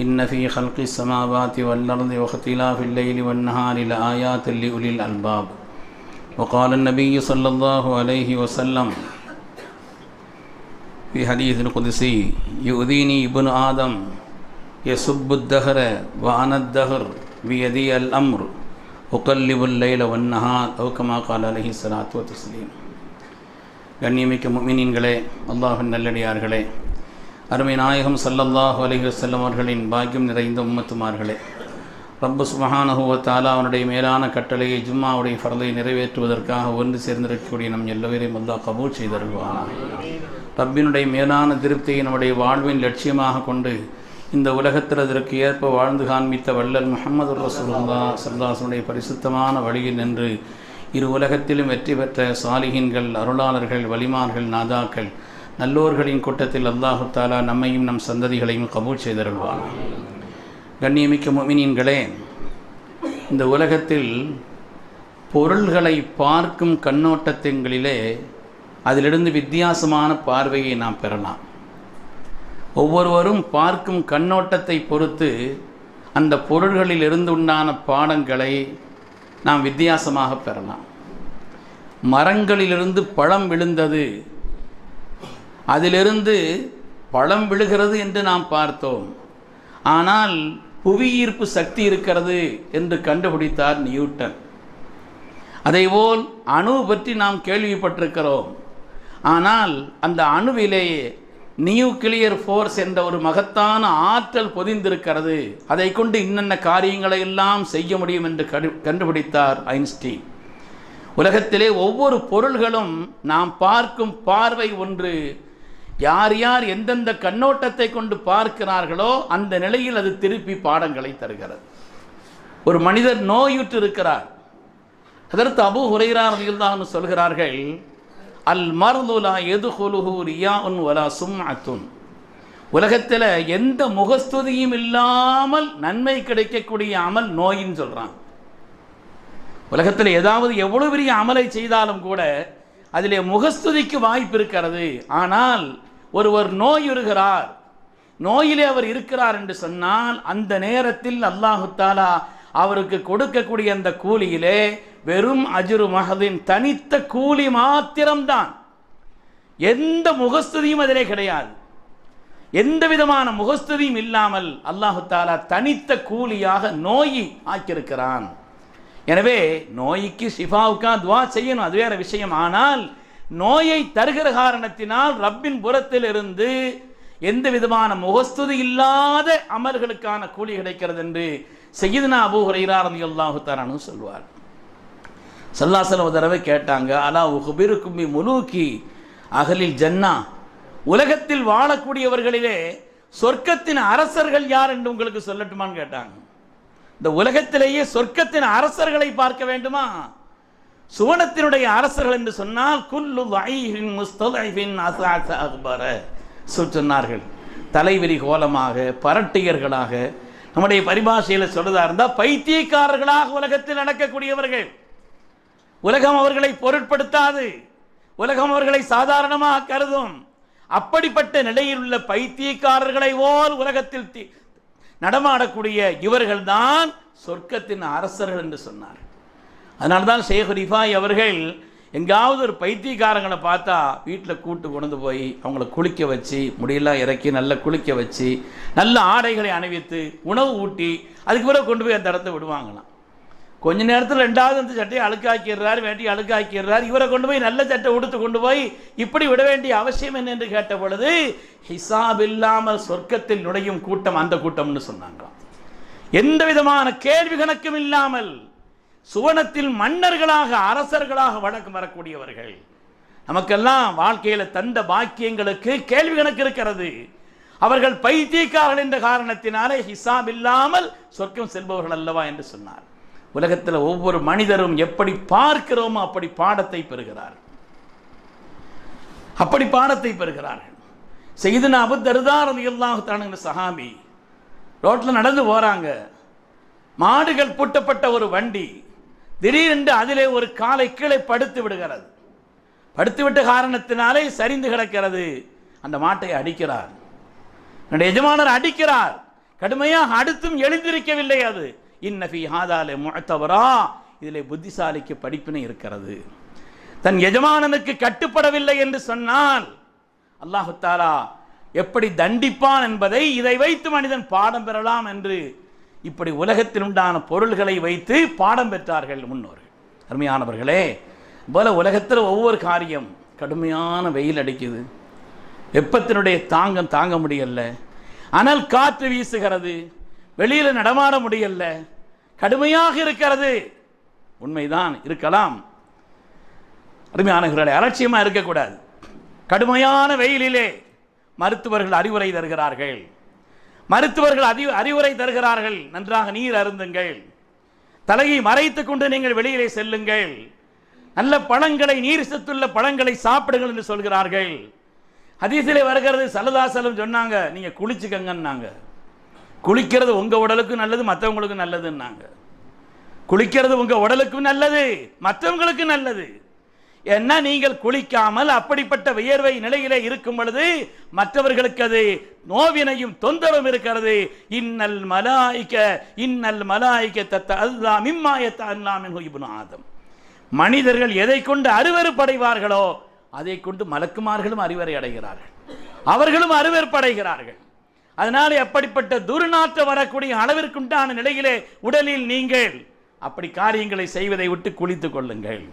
إن في خلق السماوات والأرض واختلاف الليل والنهار لآيات لأولي الألباب وقال النبي صلى الله عليه وسلم في حديث القدسي يؤذيني ابن آدم يسب الدهر وأنا الدهر بيدي الأمر أقلب الليل والنهار أو كما قال عليه الصلاة والتسليم கண்ணியமிக்க முமினின்களே அல்லாஹின் நல்லடியார்களே அருமை நாயகம் சல்லல்லாஹு அலிஹி வஸல்லம் அவர்களின் பாக்கியம் நிறைந்த உம்மத்துமார்களே ரப்பு சுபஹானஹுவ தாலா அவனுடைய மேலான கட்டளையை ஜும்மாவுடைய ஃபரலை நிறைவேற்றுவதற்காக ஒன்று சேர்ந்திருக்கக்கூடிய நம் எல்லோரையும் அல்லாஹ் கபூல் செய்தருவானான் ரப்பினுடைய மேலான திருப்தியை நம்முடைய வாழ்வின் லட்சியமாக கொண்டு இந்த உலகத்தில் அதற்கு ஏற்ப வாழ்ந்து காண்பித்த வள்ளல் முகமது ரசூல்லா சர்தாசனுடைய பரிசுத்தமான வழியில் நின்று இரு உலகத்திலும் வெற்றி பெற்ற சாலிகின்கள் அருளாளர்கள் வலிமார்கள் நாதாக்கள் நல்லோர்களின் கூட்டத்தில் அல்லாஹு தாலா நம்மையும் நம் சந்ததிகளையும் கபூல் செய்தருள்வான். கண்ணியமிக்க மொமினியன்களே இந்த உலகத்தில் பொருள்களை பார்க்கும் கண்ணோட்டத்தின்களிலே அதிலிருந்து வித்தியாசமான பார்வையை நாம் பெறலாம். ஒவ்வொருவரும் பார்க்கும் கண்ணோட்டத்தை பொறுத்து அந்த பொருள்களில் இருந்து உண்டான பாடங்களை நாம் வித்தியாசமாக பெறலாம். மரங்களிலிருந்து பழம் விழுந்தது அதிலிருந்து பழம் விழுகிறது என்று நாம் பார்த்தோம். ஆனால் புவியீர்ப்பு சக்தி இருக்கிறது என்று கண்டுபிடித்தார் நியூட்டன். அதேபோல் அணு பற்றி நாம் கேள்விப்பட்டிருக்கிறோம். ஆனால் அந்த அணுவிலேயே நியூக்ளியர் ஃபோர்ஸ் என்ற ஒரு மகத்தான ஆற்றல் பொதிந்திருக்கிறது. அதை கொண்டு இன்னென்ன காரியங்களை எல்லாம் செய்ய முடியும் என்று கண்டு கண்டுபிடித்தார் ஐன்ஸ்டீன். உலகத்திலே ஒவ்வொரு பொருள்களும் நாம் பார்க்கும் பார்வை ஒன்று யார் யார் எந்தெந்த கண்ணோட்டத்தை கொண்டு பார்க்கிறார்களோ அந்த நிலையில் அது திருப்பி பாடங்களை தருகிறது. ஒரு மனிதர் நோயுற்று இருக்கிறார். அதற்கு அபு ஹுரைரார் தான் சொல்கிறார்கள் அல் மர்துலா எது ஹுலுஹு ரியாவுன் வலா சும்அத்துன். உலகத்தில் எந்த முகஸ்துதியும் இல்லாமல் நன்மை கிடைக்கக்கூடிய அமல் நோயின்னு சொல்கிறான் உலகத்தில் ஏதாவது எவ்வளோ பெரிய அமலை செய்தாலும் கூட அதிலே முகஸ்துதிக்கு வாய்ப்பு இருக்கிறது. ஆனால் ஒருவர் நோயுறுகிறார் நோயிலே அவர் இருக்கிறார் என்று சொன்னால் அந்த நேரத்தில் அல்லாஹு தாலா அவருக்கு கொடுக்கக்கூடிய அந்த கூலியிலே வெறும் அஜுரு மகதின் தனித்த கூலி மாத்திரம்தான். எந்த முகஸ்துதியும் அதிலே கிடையாது. எந்த விதமான முகஸ்துதியும் இல்லாமல் அல்லாஹு தாலா தனித்த கூலியாக நோயி ஆக்கியிருக்கிறான். எனவே நோய்க்கு சிஃபாவுக்கா துவா செய்யணும் அது வேற விஷயம். ஆனால் நோயை தருகிற காரணத்தினால் ரப்பின் புறத்தில் இருந்து எந்த விதமான முகஸ்துதி இல்லாத அமர்களுக்கான கூலி கிடைக்கிறது என்று செய்யுதுனா அபு ஹுரைராரதி அல்லாஹு தாரானு சொல்வார். சல்லாசலம் ஒரு தடவை கேட்டாங்க அலா உஹுபிருக்கும்பி முலூக்கி அகலில் ஜன்னா? உலகத்தில் வாழக்கூடியவர்களிலே சொர்க்கத்தின் அரசர்கள் யார் என்று உங்களுக்கு சொல்லட்டுமான்னு கேட்டாங்க. இந்த உலகத்திலேயே சொர்க்கத்தின் அரசர்களை பார்க்க வேண்டுமா? சுவனத்தினுடைய அரசர்கள் என்று சொன்னால் குல்லு வைஹின் முஸ்தலைஃபின் அசாச அக்பர. சொன்னார்கள். தலைவிரி கோலமாக பரட்டியர்களாக நம்முடைய பரிபாஷையில் சொல்றதா இருந்தால் பைத்தியக்காரர்களாக உலகத்தில் நடக்கக்கூடியவர்கள். உலகம் அவர்களை பொருட்படுத்தாது. உலகம் அவர்களை சாதாரணமாக கருதும். அப்படிப்பட்ட நிலையில் உள்ள பைத்தியக்காரர்களை போல் உலகத்தில் நடமாடக்கூடிய இவர்கள்தான் சொர்க்கத்தின் அரசர்கள் என்று சொன்னார் அதனால தான் ஷேக் ரிஃபாய் அவர்கள் எங்காவது ஒரு பைத்தியக்காரங்களை பார்த்தா வீட்டில் கூட்டு கொண்டு போய் அவங்கள குளிக்க வச்சு முடியெல்லாம் இறக்கி நல்லா குளிக்க வச்சு நல்ல ஆடைகளை அணிவித்து உணவு ஊட்டி அதுக்கு பிறகு கொண்டு போய் அந்த இடத்த விடுவாங்களாம். கொஞ்ச நேரத்தில் ரெண்டாவது அந்த சட்டையை அழுக்காக்கிடுறாரு வேட்டி அழுக்காக்கிடுறார் இவரை கொண்டு போய் நல்ல சட்டை உடுத்து கொண்டு போய் இப்படி விட வேண்டிய அவசியம் என்ன என்று கேட்ட பொழுது ஹிசாப் இல்லாமல் சொர்க்கத்தில் நுழையும் கூட்டம் அந்த கூட்டம்னு சொன்னாங்க எந்த விதமான கேள்வி கணக்கும் இல்லாமல் சுவனத்தில் மன்னர்களாக அரசர்களாக வழக்கம் வரக்கூடியவர்கள். நமக்கெல்லாம் வாழ்க்கையில் தந்த பாக்கியங்களுக்கு கேள்வி கணக்கு இருக்கிறது. அவர்கள் பைத்தியக்காரர்கள் என்ற காரணத்தினாலே ஹிசாப் இல்லாமல் சொர்க்கம் செல்பவர்கள் அல்லவா என்று சொன்னார். உலகத்தில் ஒவ்வொரு மனிதரும் எப்படி பார்க்கிறோமோ அப்படி பாடத்தை பெறுகிறார். அப்படி பாடத்தை பெறுகிறார்கள். செய்து அபு தருதாரதி அல்லாஹு சஹாபி ரோட்டில் நடந்து போறாங்க. மாடுகள் பூட்டப்பட்ட ஒரு வண்டி. திடீரென்று அதிலே ஒரு காலை கீழே படுத்து விடுகிறது. படுத்துவிட்ட காரணத்தினாலே சரிந்து கிடக்கிறது. அந்த மாட்டை அடிக்கிறார். என்னுடைய எஜமானர் அடிக்கிறார். கடுமையாக அடுத்தும் எழுந்திருக்கவில்லை அது. இன்னஃபி ஹாதாலே முழத்தவரா இதில் புத்திசாலிக்கு படிப்பினை இருக்கிறது. தன் எஜமானனுக்கு கட்டுப்படவில்லை என்று சொன்னால் அல்லாஹு தாலா எப்படி தண்டிப்பான் என்பதை இதை வைத்து மனிதன் பாடம் பெறலாம் என்று இப்படி உலகத்தில் உண்டான பொருள்களை வைத்து பாடம் பெற்றார்கள் முன்னோர்கள். அருமையானவர்களே போல உலகத்தில் ஒவ்வொரு காரியம் கடுமையான வெயில் அடிக்குது. வெப்பத்தினுடைய தாங்கம் தாங்க முடியல. அனல் காற்று வீசுகிறது. வெளியில் நடமாட முடியல. கடுமையாக இருக்கிறது. உண்மைதான் இருக்கலாம். அருமையானவர்களே அலட்சியமாக இருக்கக்கூடாது. கடுமையான வெயிலிலே மருத்துவர்கள் அறிவுரை தருகிறார்கள். மருத்துவர்கள் அறி அறிவுரை தருகிறார்கள். நன்றாக நீர் அருந்துங்கள். தலையை மறைத்துக் கொண்டு நீங்கள் வெளியிலே செல்லுங்கள். நல்ல பழங்களை நீர் சத்துள்ள பழங்களை சாப்பிடுங்கள் என்று சொல்கிறார்கள். ஹதீஸிலே வருகிறது சலதாசலம் சொன்னாங்க நீங்க குளிச்சுக்கங்கன்னாங்க. குளிக்கிறது உங்க உடலுக்கும் நல்லது மற்றவங்களுக்கு நல்லதுன்னாங்க. குளிக்கிறது உங்க உடலுக்கும் நல்லது மற்றவங்களுக்கும் நல்லது. என்ன நீங்கள் குளிக்காமல் அப்படிப்பட்ட வியர்வை நிலையிலே இருக்கும் பொழுது மற்றவர்களுக்கு அது நோவினையும் தொந்தரவும் இருக்கிறது. இன்னல் மலாய்க்க இன்னல் மலாய்க்க தத்த அதுதான் மிம்மாயத்த அல்லாமின் இப்னு ஆதம். மனிதர்கள் எதை கொண்டு அருவருப்படைவார்களோ அதை கொண்டு மலக்குமார்களும் அறிவரை அடைகிறார்கள். அவர்களும் அருவருப்படைகிறார்கள். அதனால் அப்படிப்பட்ட துர்நாற்றம் வரக்கூடிய அளவிற்குண்டான நிலையிலே உடலில் நீங்கள் அப்படி காரியங்களை செய்வதை விட்டு குளித்துக் கொள்ளுங்கள்.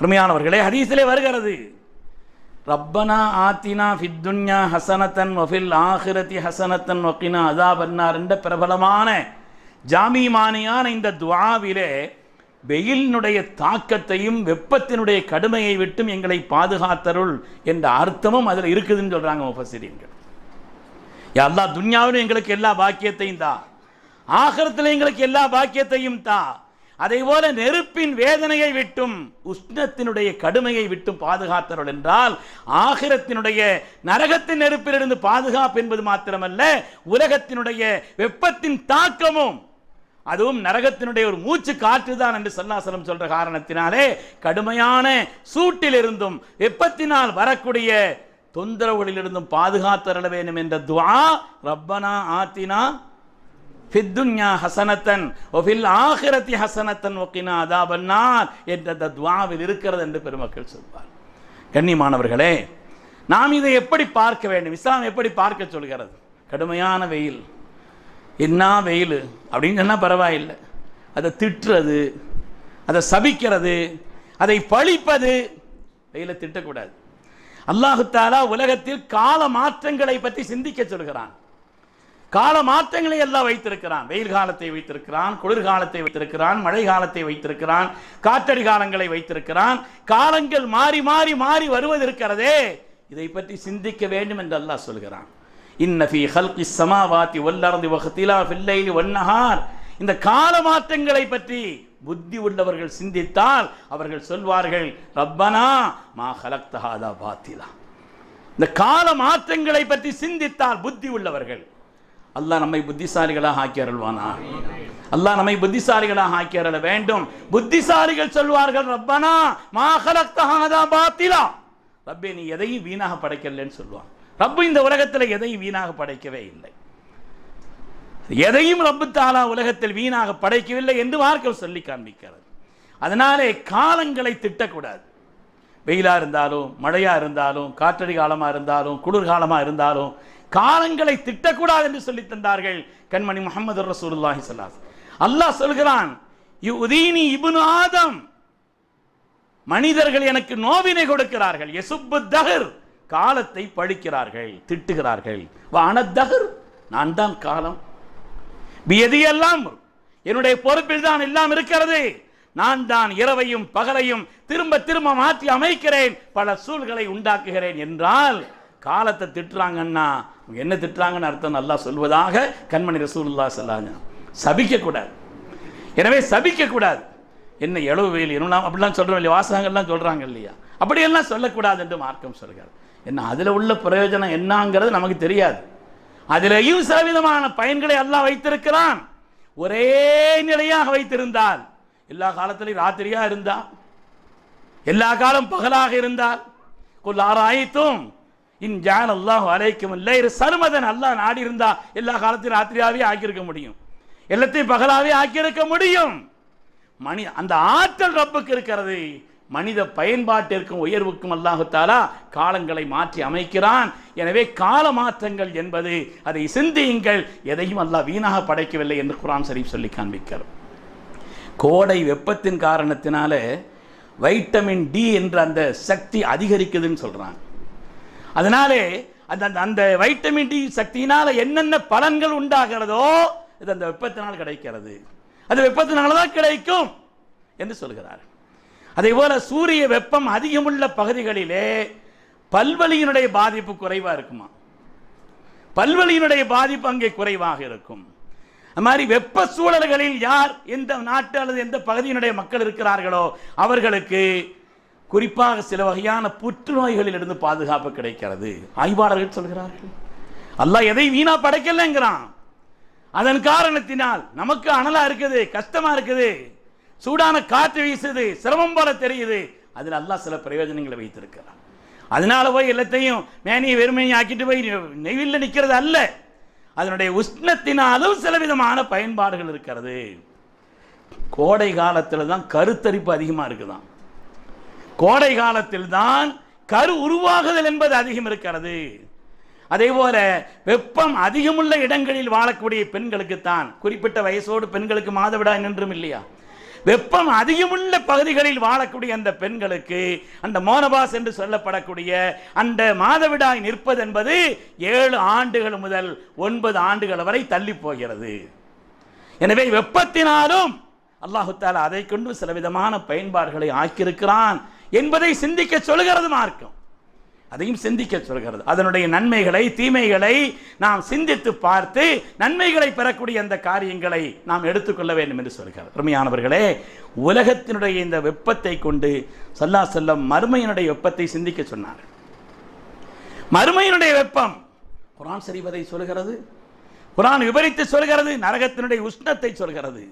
அருமையானவர்களே ஹதீஸிலே வருகிறது. ரப்பனா ஆத்தினா ஃபித்துன்யா ஹசனத்தன் வஃபில் ஆஹிரதி ஹசனத்தன் வக்கினா அதாபன்னார் என்ற பிரபலமான ஜாமிமானியான இந்த துவாவிலே வெயிலினுடைய தாக்கத்தையும் வெப்பத்தினுடைய கடுமையை விட்டும் எங்களை பாதுகாத்தருள் என்ற அர்த்தமும் அதில் இருக்குதுன்னு சொல்றாங்க முஃபசிரியர்கள் எல்லா துன்யாவிலும் எங்களுக்கு எல்லா பாக்கியத்தையும் தா. ஆகரத்தில் எங்களுக்கு எல்லா பாக்கியத்தையும் தா. அதே போல நெருப்பின் வேதனையை விட்டும் உஷ்ணத்தினுடைய கடுமையை விட்டும் பாதுகாத்தருள் என்றால் ஆகிரத்தினுடைய நரகத்தின் நெருப்பிலிருந்து பாதுகாப்பு என்பது மாத்திரமல்ல உலகத்தினுடைய வெப்பத்தின் தாக்கமும் அதுவும் நரகத்தினுடைய ஒரு மூச்சு காற்று தான் என்று சல்லாசலம் சொல்ற காரணத்தினாலே கடுமையான சூட்டிலிருந்தும் வெப்பத்தினால் வரக்கூடிய தொந்தரவுகளிலிருந்தும் பாதுகாத்தரல வேண்டும் என்ற துவா ரப்பனா ஆத்தினா ஃபித்துன்யா ஹசனத்தன் ஒஃபில் ஆகிரத்தி ஹசனத்தன் ஒக்கினா அதாபன்னார் என்ற அந்த துவாவில் இருக்கிறது என்று பெருமக்கள் சொல்வார். கண்ணியமானவர்களே நாம் இதை எப்படி பார்க்க வேண்டும்? இஸ்லாம் எப்படி பார்க்க சொல்கிறது? கடுமையான வெயில். என்ன வெயில்? அப்படின்னு சொன்னால் பரவாயில்லை. அதை திட்டுறது அதை சபிக்கிறது அதை பழிப்பது வெயிலை திட்டக்கூடாது. அல்லாஹு தாலா உலகத்தில் கால மாற்றங்களை பற்றி சிந்திக்க சொல்கிறான். கால மாற்றங்களை எல்லாம் வைத்திருக்கிறான். வெயில் காலத்தை வைத்திருக்கிறான் குளிர்காலத்தை வைத்திருக்கிறான் மழை காலத்தை வைத்திருக்கிறான் காற்றடி காலங்களை வைத்திருக்கிறான். காலங்கள் மாறி மாறி மாறி வருவது இருக்கிறதே இதை பற்றி சிந்திக்க வேண்டும் என்று அல்லாஹ் சொல்கிறான். இன்ன ஹல்கி சமாவாத்தி வல்லர்தி வஹ்திலா இந்த கால மாற்றங்களை பற்றி புத்தி உள்ளவர்கள் சிந்தித்தால் அவர்கள் சொல்வார்கள் ரப்பனா மா ஹலக்தஹாதா பாத்திலா. இந்த கால மாற்றங்களை பற்றி சிந்தித்தால் புத்தி உள்ளவர்கள் அல்லாஹ் நம்மை புத்திசாலிகளாக ஆக்கி அருள்வானா அல்லாஹ் நம்மை புத்திசாலிகளாக ஆக்கி அருள வேண்டும். புத்திசாலிகள் சொல்வார்கள் ரப்பனா மாஹலக்தஹாதா பாத்திலா. ரப்பே நீ எதையும் வீணாக படைக்கலன்னு சொல்லுவான். ரப்பு இந்த உலகத்தில் எதையும் வீணாக படைக்கவே இல்லை. எதையும் ரப்பு தாலா உலகத்தில் வீணாக படைக்கவில்லை என்று மார்க்கம் சொல்லி காண்பிக்கிறது. அதனாலே காலங்களை திட்டக்கூடாது. வெயிலா இருந்தாலும் மழையா இருந்தாலும் காற்றடி காலமா இருந்தாலும் குளிர்காலமாக இருந்தாலும் காலங்களை திட்டக்கூடாது என்று சொல்லி தந்தார்கள் கண்மணி முகமது ரசூலுல்லாஹி ஸல்லல்லாஹு அல்லாஹ் சொல்கிறான் யுதீனி இபுன் ஆதம். மனிதர்கள் எனக்கு நோவினை கொடுக்கிறார்கள். எசுப்பு தகர் காலத்தை பழிக்கிறார்கள் திட்டுகிறார்கள். வானத்தகர் நான் தான் காலம். எல்லாம் என்னுடைய பொறுப்பில் தான் எல்லாம் இருக்கிறது. நான் தான் இரவையும் பகலையும் திரும்ப திரும்ப மாற்றி அமைக்கிறேன். பல சூழ்களை உண்டாக்குகிறேன் என்றால் காலத்தை திட்டுறாங்கன்னா என்ன திட்டுறாங்கன்னு அர்த்தம் நல்லா சொல்வதாக கண்மணி ரசூல்லா சொல்லாங்க சபிக்கக்கூடாது. எனவே சபிக்கக்கூடாது. என்ன எழவு வெயில் என்ன அப்படிலாம் சொல்கிறோம் இல்லையா? வாசகங்கள்லாம் சொல்கிறாங்க இல்லையா? அப்படியெல்லாம் சொல்லக்கூடாது என்று மார்க்கம் சொல்கிறார் என்ன அதில் உள்ள பிரயோஜனம் என்னங்கிறது நமக்கு தெரியாது. அதிலேயும் சிலவிதமான பயன்களை எல்லாம் வைத்திருக்கிறான். ஒரே நிலையாக வைத்திருந்தால் எல்லா காலத்திலையும் ராத்திரியாக இருந்தால் எல்லா காலம் பகலாக இருந்தால் கொல் ஆராய்த்தும் இன் ஜான் அல்லாஹ் அலைக்கும் இல்லை சருமதன் அல்லாஹ் நாடி இருந்தா எல்லா காலத்தையும் ராத்திரியாவே ஆக்கியிருக்க முடியும். எல்லாத்தையும் பகலாவே ஆக்கியிருக்க முடியும். மணி அந்த ஆற்றல் ரப்புக்கு இருக்கிறது. மனித பயன்பாட்டிற்கும் உயர்வுக்கும் அல்லாஹுத்தாலா காலங்களை மாற்றி அமைக்கிறான். எனவே கால மாற்றங்கள் என்பது அதை சிந்தியுங்கள். எதையும் அல்லாஹ் வீணாக படைக்கவில்லை என்று குரான் சரீப் சொல்லி காண்பிக்கிறார். கோடை வெப்பத்தின் காரணத்தினால வைட்டமின் டி என்ற அந்த சக்தி அதிகரிக்குதுன்னு சொல்கிறான் அதனாலே அந்த அந்த- அந்த வைட்டமின் டி சக்தியினால் என்னென்ன பலன்கள் உண்டாகிறதோ இது அந்த வெப்பத்தினால் கிடைக்கிறது. அது வெப்பத்தினால தான் கிடைக்கும் என்று சொல்கிறார். அதே போல சூரிய வெப்பம் அதிகமுள்ள பகுதிகளிலே பல்வழியினுடைய பாதிப்பு குறைவாக இருக்குமா? பல்வழியினுடைய பாதிப்பு அங்கே குறைவாக இருக்கும். அது மாதிரி வெப்ப சூழல்களில் யார் எந்த நாட்டு அல்லது எந்த பகுதியினுடைய மக்கள் இருக்கிறார்களோ அவர்களுக்கு குறிப்பாக சில வகையான புற்றுநோய்களிலிருந்து பாதுகாப்பு கிடைக்கிறது. ஆய்வாளர்கள் சொல்கிறார்கள் அல்லாஹ் எதை வீணா படைக்கலங்கிறான். அதன் காரணத்தினால் நமக்கு அனலா இருக்குது கஷ்டமா இருக்குது சூடான காற்று வீசுது சிரமம் போல தெரியுது. அதில் அல்லாஹ் சில பிரயோஜனங்களை வைத்திருக்கிறான். அதனால போய் எல்லாத்தையும் மேனியை வெறுமையை ஆக்கிட்டு போய் நெய்வில் நிற்கிறது அல்ல. அதனுடைய உஷ்ணத்தினாலும் சில விதமான பயன்பாடுகள் இருக்கிறது. கோடை காலத்தில் தான் கருத்தரிப்பு அதிகமாக இருக்குதாம். கோடை காலத்தில் தான் கரு உருவாகுதல் என்பது அதிகம் இருக்கிறது. அதே போல வெப்பம் அதிகமுள்ள இடங்களில் வாழக்கூடிய பெண்களுக்குத்தான் குறிப்பிட்ட வயசோடு பெண்களுக்கு மாதவிடாய் நின்றும் இல்லையா? வெப்பம் அதிகமுள்ள பகுதிகளில் வாழக்கூடிய அந்த பெண்களுக்கு அந்த மோனபாஸ் என்று சொல்லப்படக்கூடிய அந்த மாதவிடாய் நிற்பது என்பது ஏழு ஆண்டுகள் முதல் ஒன்பது ஆண்டுகள் வரை தள்ளி போகிறது. எனவே வெப்பத்தினாலும் அல்லாஹு தாலா அதை கொண்டு சில விதமான பயன்பாடுகளை ஆக்கியிருக்கிறான். என்பதை சிந்திக்க சொல்கிறது மார்க்கம். அதையும் சிந்திக்க சொல்கிறது அதனுடைய நன்மைகளை தீமைகளை நாம் சிந்தித்து பார்த்து நன்மைகளை பெறக்கூடிய அந்த காரியங்களை நாம் எடுத்துக்கொள்ள வேண்டும் என்று சொல்கிறார் அருமையானவர்களே உலகத்தினுடைய இந்த வெப்பத்தை கொண்டு சல்லா செல்லம் மறுமையினுடைய வெப்பத்தை சிந்திக்க சொன்னார் மறுமையினுடைய வெப்பம் குரான் சரிவதை சொல்கிறது குரான் விபரித்து சொல்கிறது நரகத்தினுடைய உஷ்ணத்தை சொல்கிறது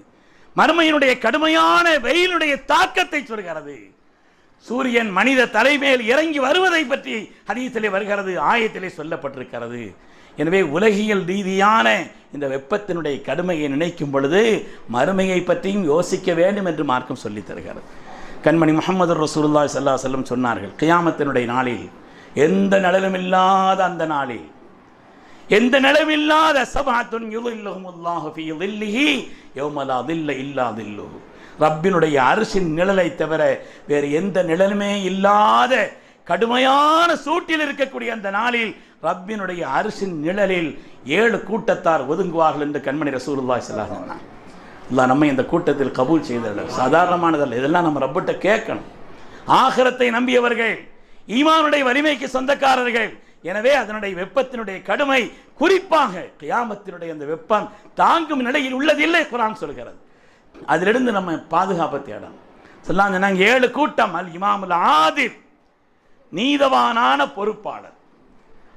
மறுமையினுடைய கடுமையான வெயிலுடைய தாக்கத்தை சொல்கிறது சூரியன் மனித தலைமேல் இறங்கி வருவதை பற்றி ஹதீசிலே வருகிறது ஆயத்திலே சொல்லப்பட்டிருக்கிறது. எனவே உலகியல் ரீதியான இந்த வெப்பத்தினுடைய கடுமையை நினைக்கும் பொழுது மறுமையை பற்றியும் யோசிக்க வேண்டும் என்று மார்க்கம் சொல்லித் தருகிறது. கண்மணி முகமது ரசூல்லா சல்லா செல்லம் சொன்னார்கள் கியாமத்தினுடைய நாளில் எந்த நிழலும் இல்லாத அந்த நாளில் எந்த நிழலும் இல்லாத சபாத்துன் யுல்லாஹு இல்லா தில்லு ரப்பினுடைய அரிசின் நிழலை தவிர வேறு எந்த நிழலுமே இல்லாத கடுமையான சூட்டில் இருக்கக்கூடிய அந்த நாளில் ரப்பினுடைய அரிசின் நிழலில் ஏழு கூட்டத்தார் ஒதுங்குவார்கள் என்று கண்மணி ரசூலுல்லாய் ஸல்லல்லாஹு இல்லை நம்ம இந்த கூட்டத்தில் கபூல் செய்தல்ல சாதாரணமானதல்ல இதெல்லாம் நம்ம ரப்பிட்ட கேட்கணும். ஆகரத்தை நம்பியவர்கள் ஈமானுடைய வலிமைக்கு சொந்தக்காரர்கள் எனவே அதனுடைய வெப்பத்தினுடைய கடுமை குறிப்பாக கியாமத்தினுடைய அந்த வெப்பம் தாங்கும் நிலையில் உள்ளதில்லை குரான் சொல்கிறது. அதிலிருந்து நம்ம பாதுகாப்பை தேடணும். சொல்லாங்க சொன்னாங்க ஏழு கூட்டம் அல் இமாமுல் ஆதிர் நீதவானான பொறுப்பாளர்.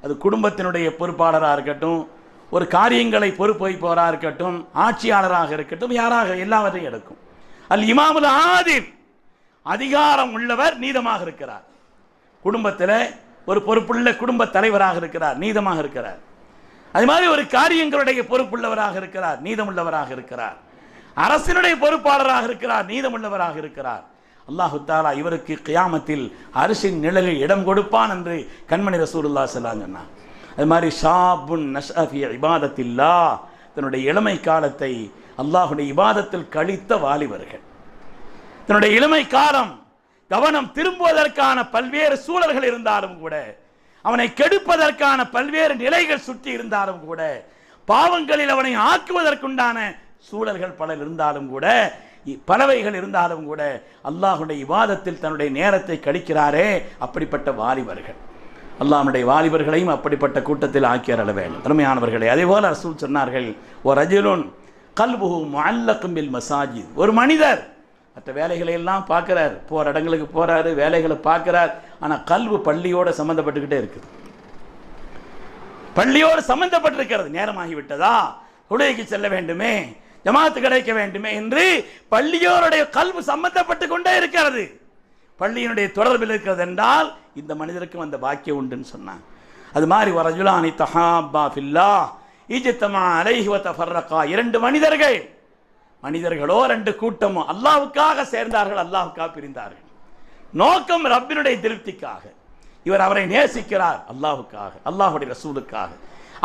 அது குடும்பத்தினுடைய பொறுப்பாளராக இருக்கட்டும் ஒரு காரியங்களை பொறுப்பு வைப்பவராக இருக்கட்டும் ஆட்சியாளராக இருக்கட்டும் யாராக எல்லாவற்றையும் எடுக்கும். அல் இமாமுல் ஆதிர் அதிகாரம் உள்ளவர் நீதமாக இருக்கிறார். குடும்பத்தில் ஒரு பொறுப்புள்ள குடும்ப தலைவராக இருக்கிறார் நீதமாக இருக்கிறார். அது மாதிரி ஒரு காரியங்களுடைய பொறுப்புள்ளவராக இருக்கிறார் நீதமுள்ளவராக இருக்கிறார். அரசினுடைய பொறுப்பாளராக இருக்கிறார் நீதமுள்ளவராக இருக்கிறார். அல்லாஹு தாலா இவருக்கு கியாமத்தில் அரசின் நிழலில் இடம் கொடுப்பான் என்று கண்மணி ரசூலுல்லா சொல்லாங்க சொன்னான் அது மாதிரி ஷாபுன் நஷ்அஃபி இபாதத்தில்லா தன்னுடைய இளமை காலத்தை அல்லாஹுடைய இபாதத்தில் கழித்த வாலிபர்கள். தன்னுடைய இளமை காலம் கவனம் திரும்புவதற்கான பல்வேறு சூழல்கள் இருந்தாலும் கூட அவனை கெடுப்பதற்கான பல்வேறு நிலைகள் சுற்றி இருந்தாலும் கூட பாவங்களில் அவனை ஆக்குவதற்குண்டான சூழல்கள் பல இருந்தாலும் கூட பறவைகள் பலவைகள் இருந்தாலும் கூட அல்லாஹுடைய விவாதத்தில் தன்னுடைய நேரத்தை கழிக்கிறாரே அப்படிப்பட்ட வாலிபர்கள். அல்லாமுடைய வாலிபர்களையும் அப்படிப்பட்ட கூட்டத்தில் ஆக்கியர் அள வேண்டும். அருமையானவர்களே அதே போல அரசூல் சொன்னார்கள் ஒரு ரஜுலுன் கல்புஹு முஅல்லக்கும் பில் மசாஜித். ஒரு மனிதர் மற்ற வேலைகளை எல்லாம் பார்க்குறார் போகிற இடங்களுக்கு போகிறாரு வேலைகளை பார்க்குறார் ஆனால் கல்வு பள்ளியோட சம்மந்தப்பட்டுக்கிட்டே இருக்குது. பள்ளியோடு சம்பந்தப்பட்டிருக்கிறது நேரமாகிவிட்டதா? விட்டதா செல்ல வேண்டுமே? ஜமாத்து கிடைக்க வேண்டுமே என்று பள்ளியோருடைய கல்வி சம்பந்தப்பட்டு கொண்டே இருக்கிறது. பள்ளியினுடைய தொடர்பில் இருக்கிறது என்றால் இந்த மனிதருக்கும் அந்த பாக்கியம் உண்டுன்னு சொன்னாங்க. அது மாதிரி வரஜுலானி தஹாபா ஃபில்லா ஈஜித்தமா அலைஹி வ தஃபர்ரகா இரண்டு மனிதர்கள். மனிதர்களோ ரெண்டு கூட்டமோ அல்லாவுக்காக சேர்ந்தார்கள் அல்லாவுக்காக பிரிந்தார்கள். நோக்கம் ரப்பினுடைய திருப்திக்காக. இவர் அவரை நேசிக்கிறார் அல்லாவுக்காக அல்லாஹுடைய ரசூலுக்காக.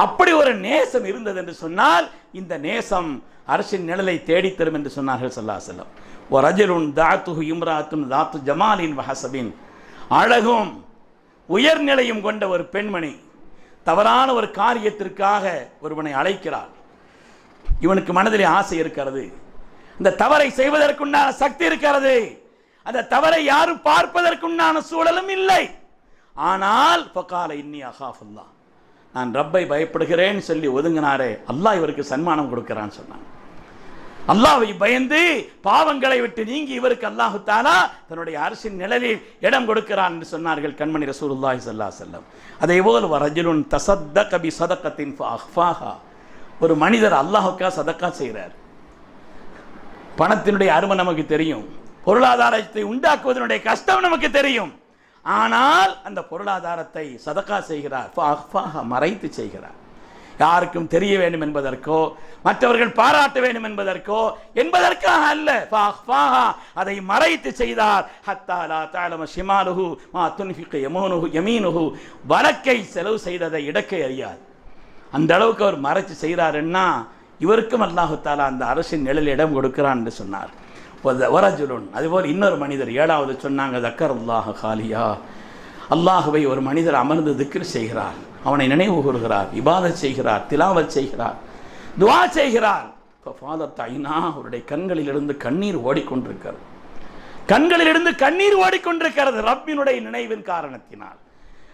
அப்படி ஒரு நேசம் இருந்தது என்று சொன்னால் இந்த நேசம் அரசின் நிழலை தேடித் தரும் என்று சொன்னார்கள் சல்லா செல்லம் ஓ ஒரு ரஜலுன் தாத்துஹு இம்ராத்துன் தாத்து ஜமாலின் வஹசபின் அழகும் உயர்நிலையும் கொண்ட ஒரு பெண்மணி தவறான ஒரு காரியத்திற்காக ஒருவனை அழைக்கிறாள். இவனுக்கு மனதிலே ஆசை இருக்கிறது. இந்த தவறை செய்வதற்குண்டான சக்தி இருக்கிறது. அந்த தவறை யாரும் பார்ப்பதற்குண்டான சூழலும் இல்லை. ஆனால் ஃபகால இன்னி அகாஃபுல்லா நான் ரப்பை பயப்படுகிறேன்னு சொல்லி ஒதுங்கினாரே அல்லாஹ் இவருக்கு சன்மானம் கொடுக்கிறான்னு சொன்னான். அல்லாவை பயந்து பாவங்களை விட்டு நீங்கி இவருக்கு அல்லாஹு தாலா தன்னுடைய அரசின் நிழலில் இடம் கொடுக்கிறான் என்று சொன்னார்கள் கண்மணி ரசூலுல்லாஹி ஸல்லல்லாஹு அலைஹி அதே போல் வரஜுலுன் தசத்த கபி சதக்கத்தின் ஒரு மனிதர் அல்லாஹுக்கா சதக்கா செய்கிறார். பணத்தினுடைய அருமை நமக்கு தெரியும். பொருளாதாரத்தை உண்டாக்குவதனுடைய கஷ்டம் நமக்கு தெரியும். ஆனால் அந்த பொருளாதாரத்தை சதக்கா செய்கிறார். மறைத்து செய்கிறார். யாருக்கும் தெரிய வேண்டும் என்பதற்கோ மற்றவர்கள் பாராட்ட வேண்டும் என்பதற்கோ என்பதற்காக அல்ல. அதை மறைத்து செய்தார். ஹத்தா லா ஷிமாலுஹு மா துன்ஃபிகு யமோனுஹு யமீனுஹு. வலக்கை செலவு செய்ததை இடக்கை அறியாது. அந்த அளவுக்கு அவர் மறைச்சு செய்கிறாருன்னா இவருக்கும் அல்லாஹு தாலா அந்த அரசின் நிழல் இடம் கொடுக்கிறான் என்று சொன்னார். வரஜுலுன் அதுபோல் இன்னொரு மனிதர் ஏழாவது சொன்னாங்க தக்கர் அல்லாஹ காலியா. அல்லாஹுவை ஒரு மனிதர் அமர்ந்து திக்ர் செய்கிறார். அவனை நினைவு கூறுகிறார் இபாதத் செய்கிறார் திலாவத் செய்கிறார் துவா செய்கிறார். ஃபாதர் தாயினா அவருடைய கண்களிலிருந்து கண்ணீர் ஓடிக்கொண்டிருக்கிறது. கண்களிலிருந்து கண்ணீர் ஓடிக்கொண்டிருக்கிறது ரப்பினுடைய நினைவின் காரணத்தினால்.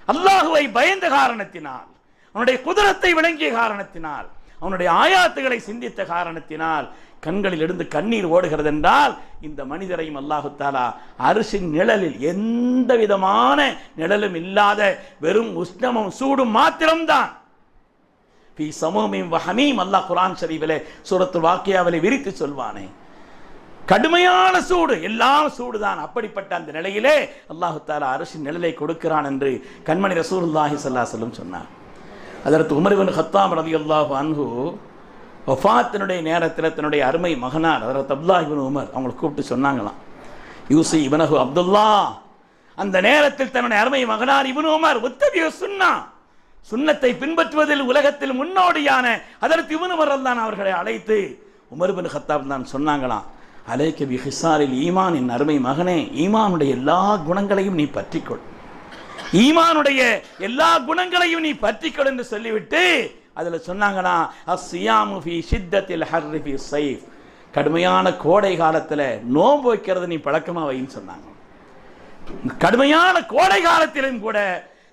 அல்லாஹுவை பயந்த காரணத்தினால் அவனுடைய குதிரத்தை விளங்கிய காரணத்தினால் அவனுடைய ஆயாத்துகளை சிந்தித்த காரணத்தினால் கண்களில் இருந்து கண்ணீர் ஓடுகிறது என்றால் இந்த மனிதரையும் அல்லாஹு தாலா அரிசின் நிழலில் எந்த விதமான நிழலும் இல்லாத வெறும் உஷ்ணமும் சூடும் மாத்திரம்தான். பி சமூமிம் வஹமீம் அல்லாஹ் குரான் ஷரீஃபிலே சூரத்து வாக்கியாவிலே விரித்து சொல்வானே. கடுமையான சூடு எல்லாம் சூடுதான். அப்படிப்பட்ட அந்த நிலையிலே அல்லாஹு தாலா அரசின் நிழலை கொடுக்கிறான் என்று கண்மணி ரசூலுல்லாஹி ஸல்லல்லாஹு அலைஹி வஸல்லம் சொன்னார். அதற்கு உமர்வன் ஹத்தாம் ரலியல்லாஹு அன்ஹு ஒஃபாத்தினுடைய நேரத்தில் தன்னுடைய அருமை மகனார் அதரத் அப்துல்லா இவன் உமர் அவங்களை கூப்பிட்டு சொன்னாங்களாம். யூசி இவனகு அப்துல்லா அந்த நேரத்தில் தன்னுடைய அருமை மகனார் இவன் உமர் உத்தபிய சுன்னா சுண்ணத்தை பின்பற்றுவதில் உலகத்தில் முன்னோடியான அதற்கு இவன் உமர் தான் அவர்களை அழைத்து உமர் பின் ஹத்தாப் தான் சொன்னாங்களாம் அலைக்க பி ஹிசாரில் ஈமான் என் அருமை மகனே ஈமானுடைய எல்லா குணங்களையும் நீ பற்றிக்கொள். ஈமானுடைய எல்லா குணங்களையும் நீ பற்றிக்கொள் என்று சொல்லிவிட்டு அதில் சொன்னாங்கன்னா அஸ்ஸியாமு ஃபி சித்தத்தில் ஹர்ரி ஃபி சைஃப். கடுமையான கோடை காலத்தில் நோன்பு வைக்கிறது நீ பழக்கமா வைன்னு சொன்னாங்க. கடுமையான கோடை காலத்திலும் கூட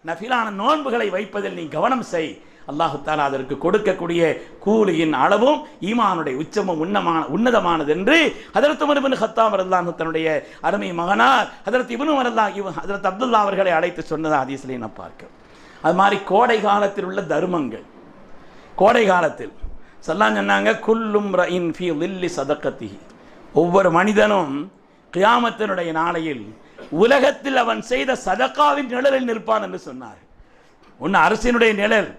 நஃபிலான நோன்புகளை வைப்பதில் நீ கவனம் செய். அல்லாஹுத்தாலா அதற்கு கொடுக்கக்கூடிய கூலியின் அளவும் ஈமானுடைய உச்சமும் உன்னமான உன்னதமானது என்று ஹதரத் உமர் ஹத்தாம் ரல்லாஹு தன்னுடைய அருமை மகனார் ஹதரத் இப்னு வரல்லா இவன் ஹதரத் அப்துல்லா அவர்களை அழைத்து சொன்னதை ஹதீஸ்ல நான் பார்க்க அது மாதிரி கோடை காலத்தில் உள்ள தர்மங்கள். கோடை காலத்தில். சொல்லாம் சொன்னாங்க குல்லும் ரயின் ஃபி லில்லி சதக்கத்தி ஒவ்வொரு மனிதனும் கியாமத்தினுடைய நாளையில் உலகத்தில் அவன் செய்த சதக்காவின் நிழலில் நிற்பான் என்று சொன்னார். ஒன்று அரசினுடைய நிழல்.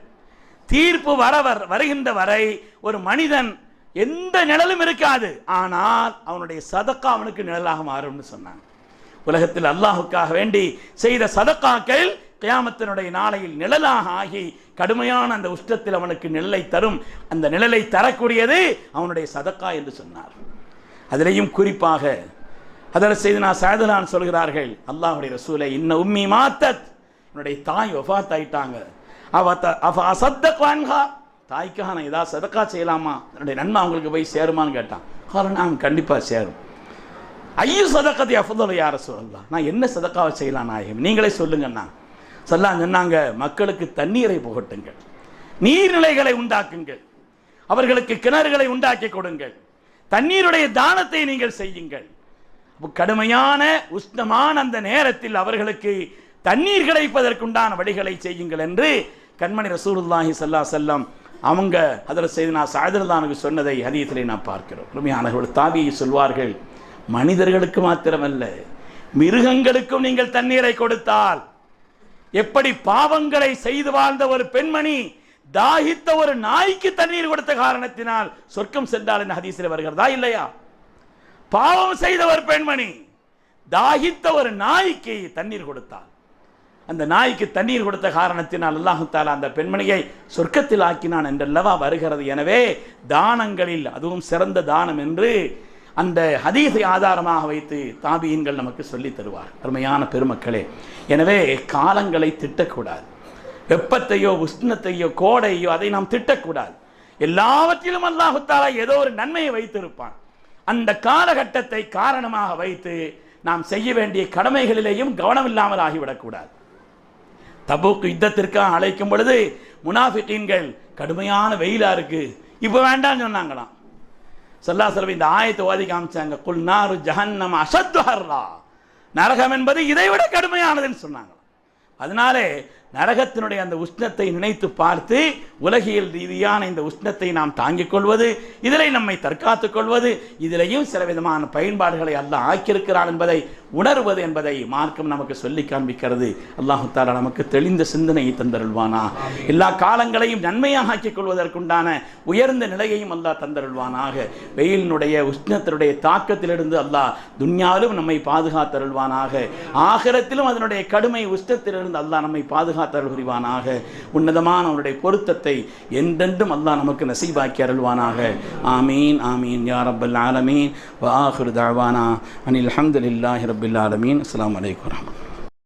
தீர்ப்பு வர வர்- வருகின்ற வரை ஒரு மனிதன் எந்த நிழலும் இருக்காது. ஆனால் அவனுடைய சதக்கா அவனுக்கு நிழலாக மாறும்னு சொன்னான் உலகத்தில் அல்லாஹுக்காக வேண்டி செய்த சதக்காக்கள் கியாமத்தினுடைய நாளையில் நிழலாக ஆகி கடுமையான அந்த உஷ்டத்தில் அவனுக்கு நிழலை தரும். அந்த நிழலை தரக்கூடியது அவனுடைய சதக்கா என்று சொன்னார். அதிலேயும் குறிப்பாக அதில் செய்து நான் சாதலான் சொல்கிறார்கள் அல்லாஹுடைய ரசூலை இன்ன உம்மி மாத்தத். என்னுடைய தாய் ஒஃபாத் ஆயிட்டாங்க அவ த- தாய்க்காக நான் ஏதாவது சதக்கா செய்யலாமா? என்னுடைய நன்மை அவங்களுக்கு போய் சேருமான்னு கேட்டான். காரணம் கண்டிப்பாக சேரும். ஐயோ சதக்கத்தை அஃபுதல் யார சொல்லலாம் நான் என்ன சதக்காவை செய்யலாம் நாயகம்? நீங்களே சொல்லுங்கண்ணா. சொல்லாம் சொன்னாங்க மக்களுக்கு தண்ணீரை புகட்டுங்கள். நீர்நிலைகளை உண்டாக்குங்கள். அவர்களுக்கு கிணறுகளை உண்டாக்கி கொடுங்கள். தண்ணீருடைய தானத்தை நீங்கள் செய்யுங்கள். கடுமையான உஷ்ணமான அந்த நேரத்தில் அவர்களுக்கு தண்ணீர் கிடைப்பதற்குண்டான வழிகளை செய்யுங்கள் என்று கண்மணி ரசூலுல்லாஹி சல்லா செல்லம் அவங்க அதில் நான் சாதரதானுக்கு சொன்னதை ஹதீஸிலே நான் பார்க்கிறோம். உண்மையானவர்கள் தாவியை சொல்வார்கள் மனிதர்களுக்கு மாத்திரமல்ல மிருகங்களுக்கும் நீங்கள் தண்ணீரை கொடுத்தால் எப்படி பாவங்களை செய்து வாழ்ந்த ஒரு பெண்மணி தாகித்த ஒரு நாய்க்கு தண்ணீர் கொடுத்த காரணத்தினால் சொர்க்கம் சென்றால் என்ற ஹதீசில் வருகிறதா இல்லையா? பாவம் செய்த ஒரு பெண்மணி தாகித்த ஒரு நாய்க்கு தண்ணீர் கொடுத்தாள். அந்த நாய்க்கு தண்ணீர் கொடுத்த காரணத்தினால் அல்லாஹு தாலா அந்த பெண்மணியை சொர்க்கத்தில் ஆக்கினான் என்றல்லவா வருகிறது. எனவே தானங்களில் அதுவும் சிறந்த தானம் என்று அந்த ஹதீஸை ஆதாரமாக வைத்து தாபியன்கள் நமக்கு சொல்லித் தருவார். அருமையான பெருமக்களே எனவே காலங்களை திட்டக்கூடாது. வெப்பத்தையோ உஷ்ணத்தையோ கோடையோ அதை நாம் திட்டக்கூடாது. எல்லாவற்றிலும் அல்லாஹுத்தாலா ஏதோ ஒரு நன்மையை வைத்திருப்பான். அந்த காலகட்டத்தை காரணமாக வைத்து நாம் செய்ய வேண்டிய கடமைகளிலேயும் கவனம் இல்லாமல் ஆகிவிடக்கூடாது. தபுக்கு யுத்தத்திற்காக அழைக்கும் பொழுது முனாஃபிகீன்கள் கடுமையான வெயிலாக இருக்கு. இப்போ வேண்டாம்னு சொன்னாங்களாம். சல்லா செலவு இந்த ஆயத்தை ஓதி காமிச்சாங்க. குல் நாரு ஜஹன்னம் அசத்துஹர்ரா நரகம் என்பது இதைவிட கடுமையானதுன்னு சொன்னாங்க. அதனாலே நரகத்தினுடைய அந்த உஷ்ணத்தை நினைத்து பார்த்து உலகியல் ரீதியான இந்த உஷ்ணத்தை நாம் தாங்கிக் கொள்வது இதிலே நம்மை தற்காத்துக் கொள்வது இதிலேயும் சில விதமான பயன்பாடுகளை அல்லாஹ் ஆக்கியிருக்கிறான் என்பதை உணர்வது என்பதை மார்க்கம் நமக்கு சொல்லி காண்பிக்கிறது. அல்லாஹு தாலா நமக்கு தெளிந்த சிந்தனையை தந்தருள்வானா? எல்லா காலங்களையும் நன்மையாக ஆக்கிக் கொள்வதற்குண்டான உயர்ந்த நிலையையும் அல்லாஹ் தந்தருள்வானாக. வெயிலினுடைய உஷ்ணத்தினுடைய தாக்கத்திலிருந்து அல்லாஹ் துன்யாவிலும் நம்மை பாதுகாத்தருள்வானாக. ஆகரத்திலும் அதனுடைய கடுமை உஷ்ணத்திலிருந்து அல்லாஹ் நம்மை பாதுகாத்தருள் புரிவானாக உன்னதமான அவனுடைய பொருத்தத்தை என்றென்றும் அல்லாஹ் நமக்கு நசீபாக்கி அருள்வானாக. ஆமீன் ஆமீன் யா ரப்பல் ஆலமீன். வாஹுர் ஆஹிரு தாவானா அனில் அஹமதுல்லாஹி ரப்பில் ஆலமீன். அஸ்ஸலாமு அலைக்கும்